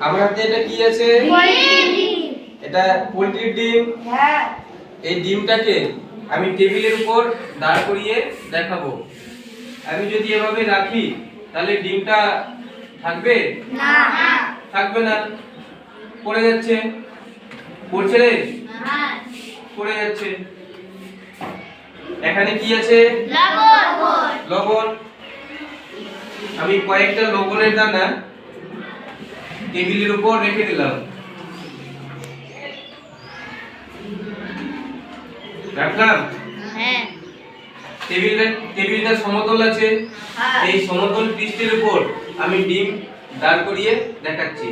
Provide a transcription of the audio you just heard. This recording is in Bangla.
আমার হাতে এটা কি আছে? এটা পোলট্রির ডিম? হ্যাঁ। এই ডিমটাকে আমি টেবিলের উপর দাঁড় করিয়ে দেখাবো। আমি যদি এভাবে রাখি তাহলে ডিমটা থাকবে? না। থাকবে না। পড়ে যাচ্ছে। পড়ছে রে? পড়ে যাচ্ছে। এখানে কি আছে? লবণ। লবণ। আমি কয়েকটা লবণের দানা টেবিলের উপর রেখে দিলাম। রাখলাম হ্যাঁ। টেবিলটা টেবিলটা সমতল আছে। হ্যাঁ। এই সমতল পৃষ্ঠের উপর আমি ডিম দাঁড় করিয়ে দেখাচ্ছি।